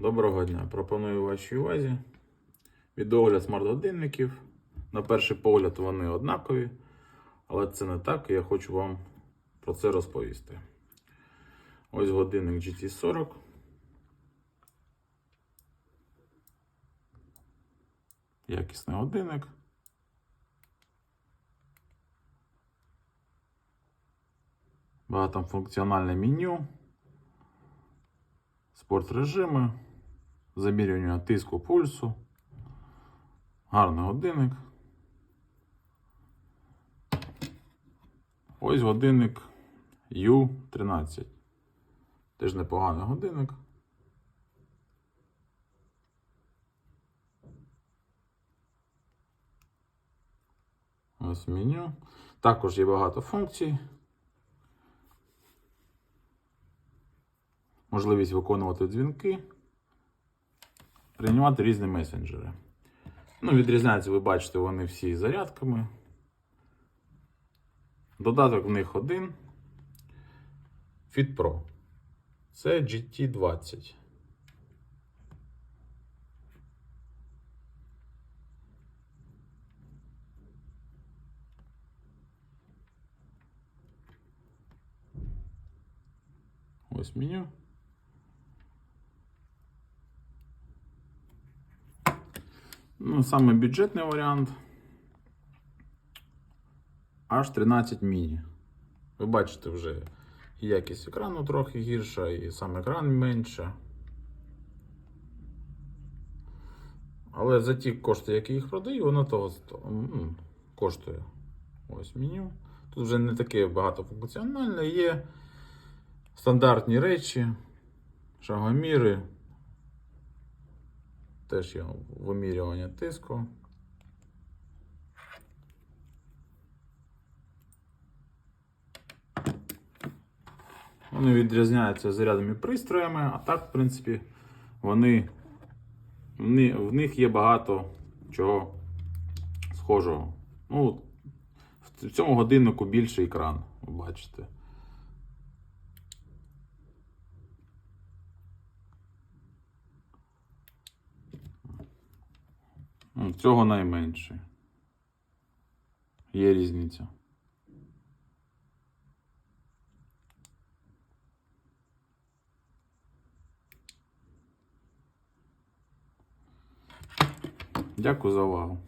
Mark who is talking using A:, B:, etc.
A: Доброго дня. Пропоную вашій увазі відеогляд смарт-годинників. На перший погляд вони однакові, але це не так, і я хочу вам про це розповісти. Ось годинник GT40. Якісний годинник. Багатофункціональне меню, спорт режими, замірювання тиску пульсу, гарний годинник. Ось годинник U13. Теж непоганий годинник. Ось меню. Також є багато функцій. можливість виконувати дзвінки, приймати різні месенджери. Ну, відрізняються, ви бачите, вони всі зарядками. Додаток в них один. Fit Pro. Це GT20. Ось меню. Ну, саме бюджетний варіант. Аж 13 міні. Ви бачите вже якість екрану трохи гірша, і сам екран менше. Але за ті кошти, які їх продаю, воно того коштує. Ось меню. Тут вже не таке багатофункціональне, є стандартні речі, шагоміри. Теж є вимірювання тиску. Вони відрізняються зарядними пристроями, а так, в принципі, вони, вони, в них є багато чого схожого. Ну, в цьому годиннику більший екран, ви бачите. Цього найменше. Є різниця. Дякую за увагу.